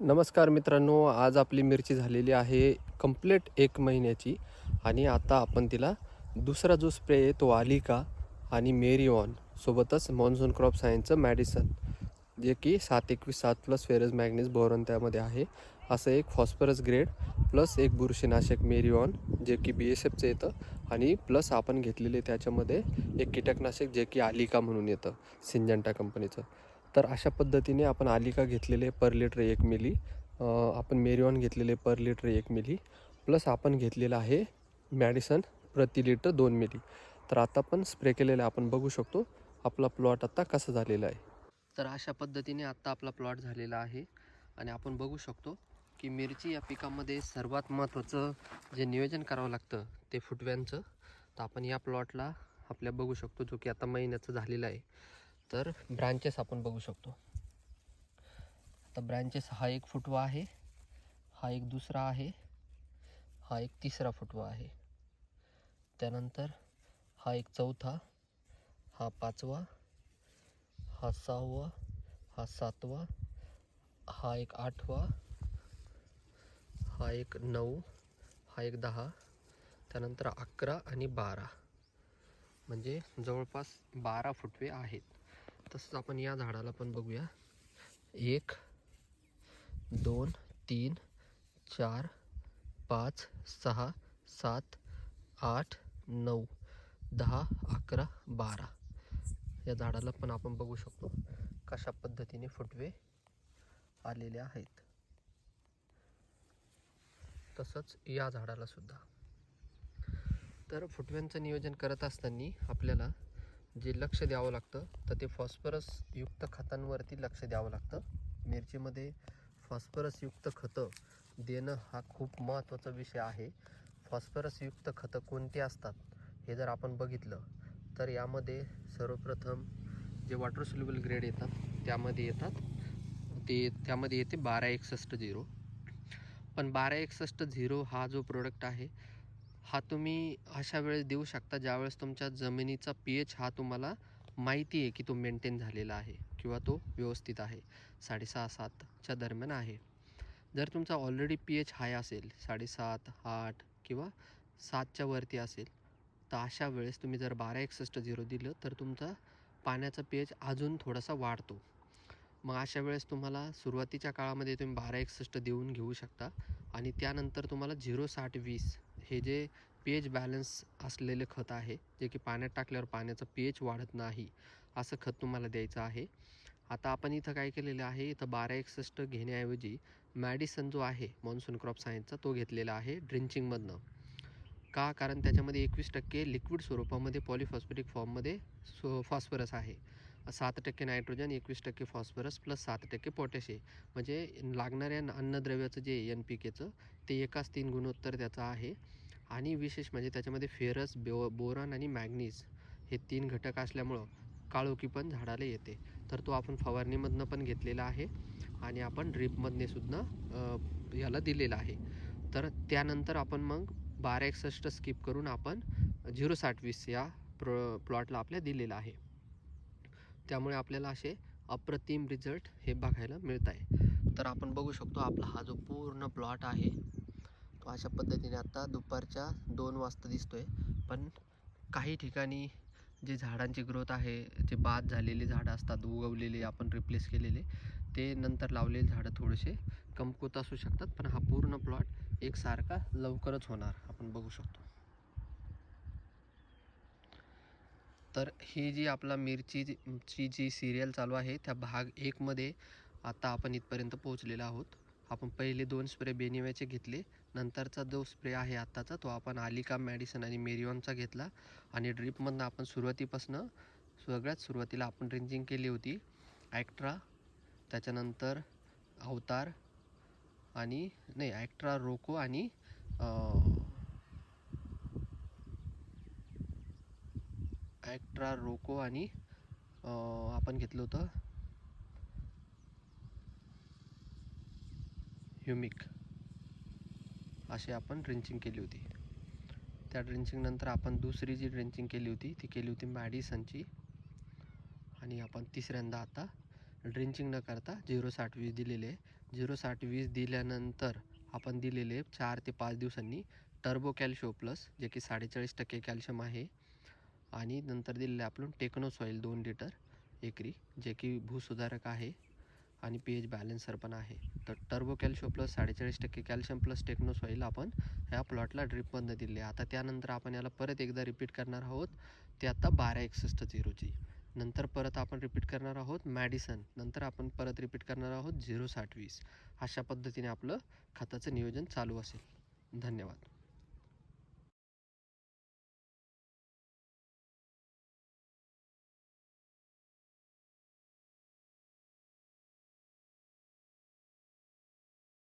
नमस्कार मित्रांनो आज आपली मिरची झालेली आहे कंप्लीट एक महिन्याची आणि आता आपण तिला दुसरा जो स्प्रे आहे तो आलिका आणि मेरीऑन सोबतच मॉन्सून क्रॉप सायन्सचं मॅडिसन जे की सात एकवीस सात प्लस फेरस मॅग्नीज बोरॉन त्यामध्ये आहे. असं एक फॉस्फरस ग्रेड प्लस एक बुरशीनाशक मेरीऑन जे की बी एस एफचं येतं आणि प्लस आपण घेतलेले त्याच्यामध्ये एक कीटकनाशक जे की आलिका म्हणून येतं सिंजंटा कंपनीचं तर अशा पद्धतीने आपण आलिका घेतलेले पर लिटर एक मिली आपण मेरिऑन घेतलेले पर लिटर एक मिली प्लस आपण घेतलेलं आहे मॅडिसन प्रति लिटर दोन मिली. तर आता पण स्प्रे केलेलं आपण बघू शकतो. आपला प्लॉट आता कसा झालेला आहे. तर अशा पद्धतीने आत्ता आपला प्लॉट झालेला आहे. आणि आपण बघू शकतो की मिरची या पिकामध्ये सर्वात महत्त्वाचं जे नियोजन करावं लागतं ते फुटव्यांचं. तर आपण या प्लॉटला आपल्या बघू शकतो जो की आता महिन्याचं झालेला आहे. तर ब्रांचेस आपण बघू शकतो. आता ब्रांचेस हा एक फुटवा आहे हा एक दुसरा आहे हा एक तिसरा फुटवा आहे. त्यानंतर हा एक चौथा हा पाचवा हा सहावा हा सातवा हा एक आठवा हा एक नऊ हा एक दहा त्यानंतर अकरा आणि बारा. म्हणजे जवळपास बारा फुटवे आहेत. तसंच आपण या झाडाला पण बघूया. एक दोन तीन चार पाच सहा सात आठ नऊ दहा अकरा बारा. या झाडाला पण आपण बघू शकतो कशा पद्धतीने फुटवे आलेले आहेत. तसंच या झाडाला सुद्धा. तर फुटव्यांचं नियोजन करत असताना आपल्याला जे लक्ष द्यावं लागतं तर ते फॉस्फरसयुक्त खतांवरती लक्ष द्यावं लागतं. मिरचीमध्ये फॉस्फरसयुक्त खतं देणं हा खूप महत्त्वाचा विषय आहे. फॉस्फरसयुक्त खतं कोणती असतात हे जर आपण बघितलं तर यामध्ये सर्वप्रथम जे वॉटर सोल्युबल ग्रेड येतात त्यामध्ये येतात ते त्यामध्ये येते बारा एकसष्ट झिरो. पण बारा एकसष्ट झिरो हा जो प्रोडक्ट आहे हा तुम्ही अशा वेळेस देऊ शकता ज्यावेळेस तुमच्या जमिनीचा पी एच हा तुम्हाला माहिती आहे की तो मेंटेन झालेला आहे किंवा तो व्यवस्थित आहे. साडेसहा सातच्या दरम्यान आहे. जर तुमचा ऑलरेडी पी एच हाय असेल साडेसात आठ किंवा सातच्या वरती असेल तर अशा वेळेस तुम्ही जर बारा एकसष्ट झिरो दिलं तर तुमचा पाण्याचा पी एच अजून थोडासा वाढतो. मग अशा वेळेस तुम्हाला सुरुवातीच्या काळामध्ये तुम्ही बारा एकसष्ट देऊन घेऊ शकता आणि त्यानंतर तुम्हाला झिरो साठ वीस हे जे पी एच बॅलन्स असलेले खत आहे जे की पाण्यात टाकल्यावर पाण्याचं पी एच वाढत नाही असं खत तुम्हाला द्यायचं आहे. आता आपण इथं काय केलेलं आहे इथं बारा एकसष्ट घेण्याऐवजी मॅडिसन जो आहे मॉन्सून क्रॉप सायन्सचा तो घेतलेला आहे ड्रिंचिंगमधनं का? कारण त्याच्यामध्ये एकवीस टक्के लिक्विड स्वरूपामध्ये पॉलिफॉस्फेटिक फॉर्ममध्ये सो फॉस्फरस आहे. सात टक्के नायट्रोजन एकवीस टक्के फॉस्फरस प्लस सात टक्के पोटॅश आहे म्हणजे लागणाऱ्या अन्नद्रव्याचं जे एन पी केचं ते एकाच तीन गुणोत्तर त्याचं आहे. आणि विशेष म्हणजे त्याच्यामध्ये फेरस बो बोरॉन आणि मॅग्नीज हे तीन घटक असल्यामुळं काळोखी पण झाडाला येते. तर तो आपण फवारणीमधनं पण घेतलेला आहे. आणि आपण ड्रीपमधने सुद्धा याला दिलेला आहे. तर त्यानंतर आपण मग बारा एकसष्ट स्किप करून आपण झिरो साठ वीस या प्र प्लॉटला आपल्या दिलेला आहे. त्यामुळे आपल्याला असे अप्रतिम रिझल्ट हे बघायला मिळत आहे. तर आपण बघू शकतो आपला हा जो पूर्ण प्लॉट आहे तो अशा पद्धतीने आता दुपारच्या दोन वाजता दिसतो आहे पण काही ठिकाणी जे झाडांची ग्रोथ आहे जे बाद झालेली झाडं असतात उगवलेले आपण रिप्लेस केलेले ते नंतर लावलेले झाडं थोडेसे कमकुत असू शकतात. पण हा पूर्ण प्लॉट एकसारखा लवकरच होणार आपण बघू शकतो. तर ही जी आपला मिरची ची जी सिरियल चालू आहे त्या भाग एकमध्ये आता आपण इथपर्यंत पोहोचलेलो आहोत. आपण पहिले दोन स्प्रे बेनिव्याचे घेतले. नंतरचा जो स्प्रे आहे आत्ताचा तो आपण आलिका मॅडिसन आणि मेरिओनचा घेतला. आणि ड्रीपमधनं आपण सुरुवातीपासनं सगळ्यात सुरुवातीला आपण ड्रिंचिंग केली होती. ॲक्ट्रा त्याच्यानंतर अवतार आणि नाही ॲक्ट्रा रोको आणि ॲक्ट्रा रोको आणि आपण घेतलं होतं. ह्युमिक. अशी आपण ड्रिंचिंग केली होती. त्या ड्रिंचिंगनंतर आपण दुसरी जी ड्रिंचिंग केली होती ती केली होती मॅडिसनची. आणि आपण तिसऱ्यांदा आता ड्रिंचिंग न करता झिरो साठ वीस दिलेले. आहे झिरो साठ वीस दिल्यानंतर आपण दिलेले चार ते पाच दिवसांनी टर्बो कॅल्शिओ प्लस जे की साडेचाळीस टक्के कॅल्शियम आहे. आणि नंतर दिलेलं आहे आपण टेक्नो सॉईल दोन लिटर एकरी जे की भूसुधारक आहे आणि पी एच बॅलेन्सर पण आहे. तर टर्बो कॅल्शियम प्लस साडेचाळीस टक्के कॅल्शियम प्लस टेक्नो सॉईल आपण ह्या प्लॉटला ड्रिपमधनं दिले आता त्यानंतर आपण याला परत एकदा रिपीट करणार आहोत ते आता बारा एकसष्ट झिरोची नंतर परत आपण रिपीट करणार आहोत मॅडिसन नंतर आपण परत रिपीट करणार आहोत झिरो साठ वीस. अशा पद्धतीने आपलं खताचं नियोजन चालू असेल. धन्यवाद.